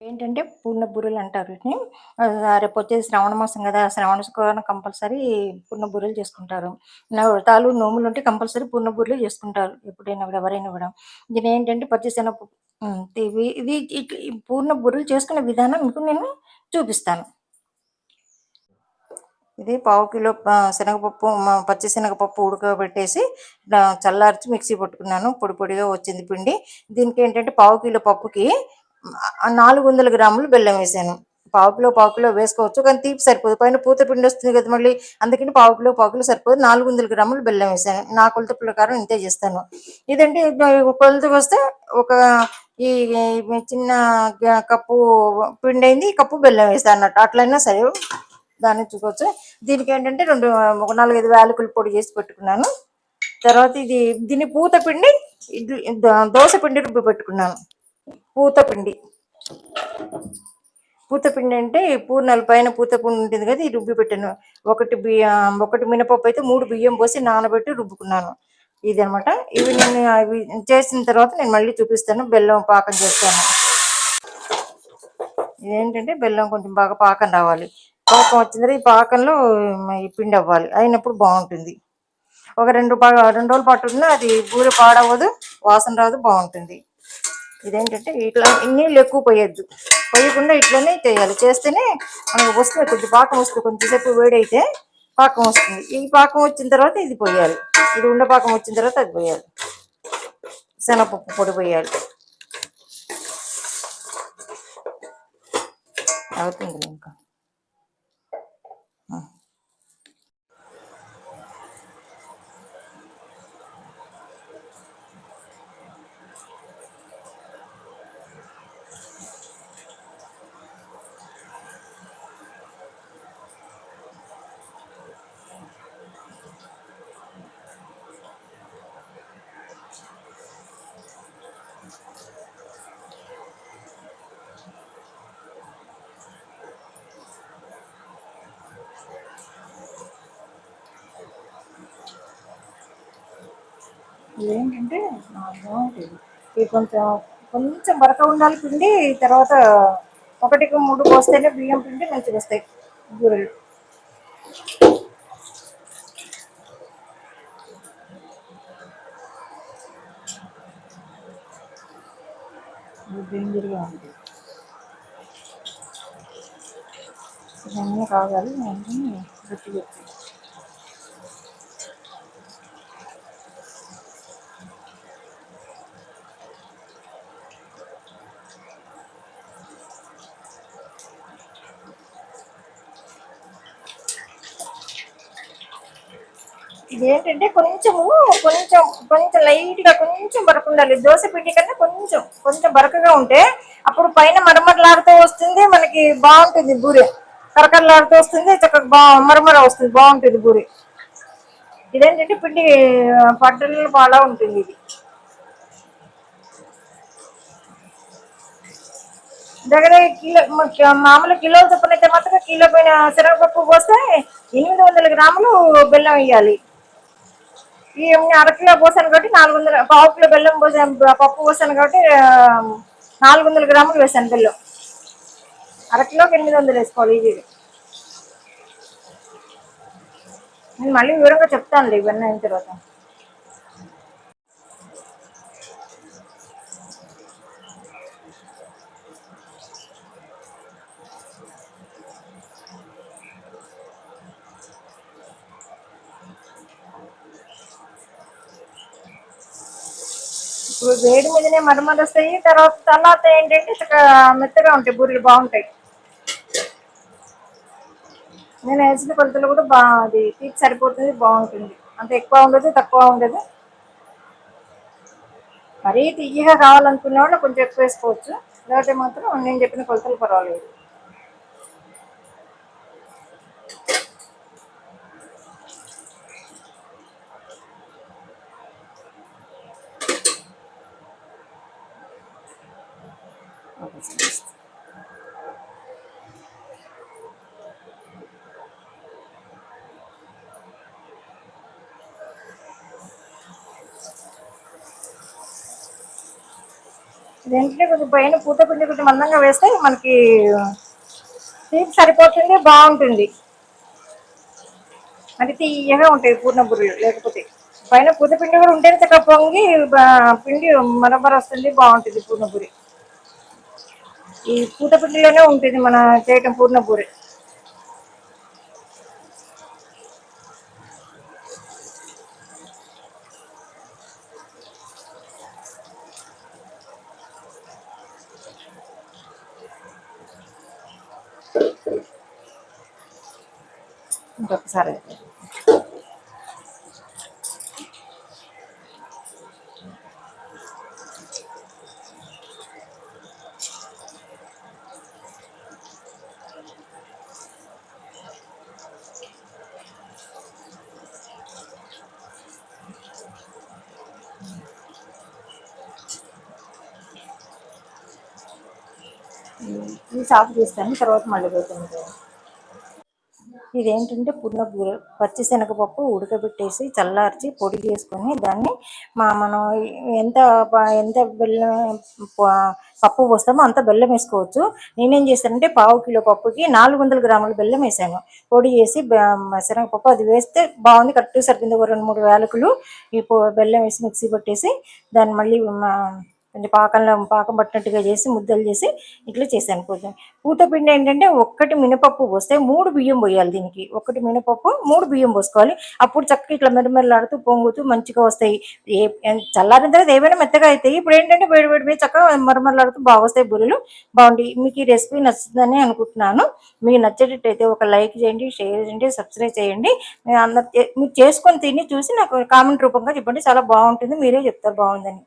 ఏంటంటే పూర్ణ అంటారు వీటిని. రేపు వచ్చేసి శ్రావణ మాసం కదా! శ్రావణ శుక్రవారం కంపల్సరీ పూర్ణ చేసుకుంటారు. నా వ్రతాలు, నోములు ఉంటే కంపల్సరీ పూర్ణ చేసుకుంటారు. ఎప్పుడైనా కూడా ఎవరైనా కూడా. దీనేంటంటే పచ్చిశనగపప్పు హ్మ్. ఇవి ఇది పూర్ణ బూరెలు చేసుకునే విధానం మీకు నేను చూపిస్తాను. ఇది పావు కిలో శనగపప్పు పచ్చి శనగపప్పు ఉడకబెట్టేసి చల్లార్చి మిక్సీ పట్టుకున్నాను. పొడి పొడిగా వచ్చింది పిండి. దీనికి ఏంటంటే పావు కిలో పప్పుకి నాలుగు వందల గ్రాములు బెల్లం వేశాను. పావు కిలో, పావు కిలో వేసుకోవచ్చు. కానీ తీపి సరిపోదు. పైన పూత పిండి వస్తుంది కదా మళ్ళీ. అందుకని పావు కిలో, పావు కిలో సరిపోదు. 400 గ్రాములు బెల్లం వేశాను. నా కొలత ప్రకారం ఇంతే చేస్తాను. ఇదంటే కొలతకొస్తే ఒక ఈ చిన్న గ కప్పు పిండి అయింది కప్పు బెల్లం వేస్తాను అన్నట్టు. అట్లయినా సరే దాన్ని చూసుకోవచ్చు. దీనికేంటంటే రెండు ఒక 4, 5 పొడి చేసి పెట్టుకున్నాను. తర్వాత ఇది దీన్ని పూత పిండి ఇడ్లీ దోస పిండి రుబ్బి పెట్టుకున్నాను. పూత పిండి. పూత పిండి అంటే పూర్ణాల పైన పూత పిండి ఉంటుంది కదా! ఇది రుబ్బి పెట్టాను. ఒకటి బియ్యం ఒకటి మినపప్పు అయితే మూడు బియ్యం పోసి నానబెట్టి రుబ్బుకున్నాను. ఇది అనమాట ఇవి నేను అవి చేసిన తర్వాత నేను మళ్ళీ చూపిస్తాను. బెల్లం పాకం చేస్తాను. ఇదేంటంటే బెల్లం కొంచెం బాగా పాకం రావాలి. పాకం వచ్చిన తర్వాత ఈ పాకంలో ఈ పిండి అవ్వాలి. అయినప్పుడు బాగుంటుంది ఒక రెండు రెండు రోజుల పాటు ఉన్నా అది బూరె పాడవదు వాసన రాదు. బాగుంటుంది ఇదేంటంటే ఇట్లా నీళ్ళు ఎక్కువ పోయొద్దు. పోయకుండా ఇట్లనే చేయాలి. చేస్తేనే మనకు వస్తుంది. కొంచెం పాకం వస్తుంది. కొంచెం సేపు వేడైతే పాకం వస్తుంది. ఈ పాకం వచ్చిన తర్వాత ఇది పోయాలి. ఇది ఉండ పాకం వచ్చిన తర్వాత అది పోయాలి. శనగపప్పు పొడి పోయాలి. అవుతుంది ఇంకా. ఇదేంటంటే ఇది కొంచెం కొంచెం బరక ఉండాలి పిండి. తర్వాత ఒకటికి మూడు పోస్తేనే బియ్యం పిండి మంచిగొస్తాయి బూరెలు. డేంజర్‌గా ఉంది. ఇవన్నీ కాగాలి. ఇవన్నీ ఇదేంటంటే కొంచెము కొంచెం కొంచెం లైట్‌గా కొంచెం బరకుండాలి. దోస పిండి కన్నా కొంచెం కొంచెం బరకగా ఉంటే అప్పుడు పైన మరమరలాడుతూ వస్తుంది. మనకి బాగుంటుంది బూరె. కరకరలాడుతూ వస్తుంది. చక్కగా బా మరమర వస్తుంది. బాగుంటుంది బూరె. ఇదేంటంటే పిండి పడ్డలు బాగా ఉంటుంది ఇది. దగ్గర కిలో మామూలు కిలోల చొప్పున అయితే మాత్రం కిలో పైన శనగపప్పు పోస్తే 800 గ్రాములు బెల్లం వేయాలి ఈ అరకిలో పోసాను కాబట్టి 400 పావు కిలో బెల్లం పోసాను పప్పు పోసాను కాబట్టి నాలుగు వందల గ్రాములు వేసాను బెల్లం. అరకిలోకి 800 ఏసుకోవాలి ఈజీగా. నేను మళ్ళీ వివరంగా చెప్తానులే ఇవన్నీ అయిన తర్వాత. ఇప్పుడు వేడి మీదనే మరమరొస్తాయి. తర్వాత తర్వాత ఏంటంటే మెత్తగా ఉంటాయి బూరెలు బాగుంటాయి నేను వేసిన కొలతలు కూడా బా అది తీపి సరిపోతుంది. బాగుంటుంది అంత ఎక్కువ ఉండదు. తక్కువ ఉండదు. మరీ తియ్యగా కావాలనుకునే వాళ్ళు కొంచెం ఎక్కువ వేసుకోవచ్చు. లేకపోతే మాత్రం నేను చెప్పిన కొలతలు పర్వాలేదు. ఇదేంటంటే కొంచెం పైన పూత పిండి కొంచెం మందంగా వేస్తే మనకి తీపి సరిపోతుంది బాగుంటుంది. అది తీయగా ఉంటాయి పూర్ణ బుర్రెలు లేకపోతే పైన పూత పిండి కూడా ఉంటేనే చక్కగా పొంగి పిండి మరమర వస్తుంది బాగుంటుంది పూర్ణ బురి ఈ పూత పిండిలోనే ఉంటుంది మన చేయటం పూర్ణ బూరి ఇంకొకసారి అయితే. ఈ సాఫ్ చేస్తాను తర్వాత మళ్ళీ పోతుంది ఇదేంటంటే పున్నగూర పచ్చి శనగపప్పు ఉడకబెట్టేసి చల్లార్చి పొడి చేసుకొని దాన్ని మా మనం ఎంత ఎంత బెల్లం ప- పప్పు పోస్తామో అంత బెల్లం వేసుకోవచ్చు. నేనేం చేశానంటే పావు కిలో పప్పుకి నాలుగు వందల గ్రాముల బెల్లం వేసాను. పొడి చేసి శనగపప్పు అది వేస్తే బాగుంది. కరెక్ట్ సరిపోయింది. ఒక రెండు మూడు వేలకులు ఈ బెల్లం వేసి మిక్సీ పట్టేసి దాన్ని మళ్ళీ మా- కొంచెం పాకంలో పాకం పట్టినట్టుగా చేసి ముద్దలు చేసి ఇట్లా చేశాను కొంచెం పూత పిండి ఏంటంటే ఒక్కటి మినపప్పు పోస్తే మూడు బియ్యం పోయాలి దీనికి. ఒకటి మినపప్పు మూడు బియ్యం పోసుకోవాలి. అప్పుడు చక్కగా ఇట్లా మెరమెరలాడుతూ పొంగుతూ మంచిగా వస్తాయి. ఏ చల్లారిన తర్వాత ఏమైనా మెత్తగా అవుతాయి. ఇప్పుడు ఏంటంటే వేడి వేడి మీద చక్కగా మరమరలాడుతూ బాగా వస్తాయి బుర్రెలు. బాగుంటాయి మీకు ఈ రెసిపీ నచ్చుతుందని అనుకుంటున్నాను. మీకు నచ్చేటట్టయితే ఒక లైక్ చేయండి షేర్ చేయండి సబ్స్క్రైబ్ చేయండి. మీరు అందరు మీరు చేసుకొని తిని చూసి నాకు కామెంట్ రూపంగా చెప్పండి. చాలా బాగుంటుంది. మీరే చెప్తారు బాగుందని.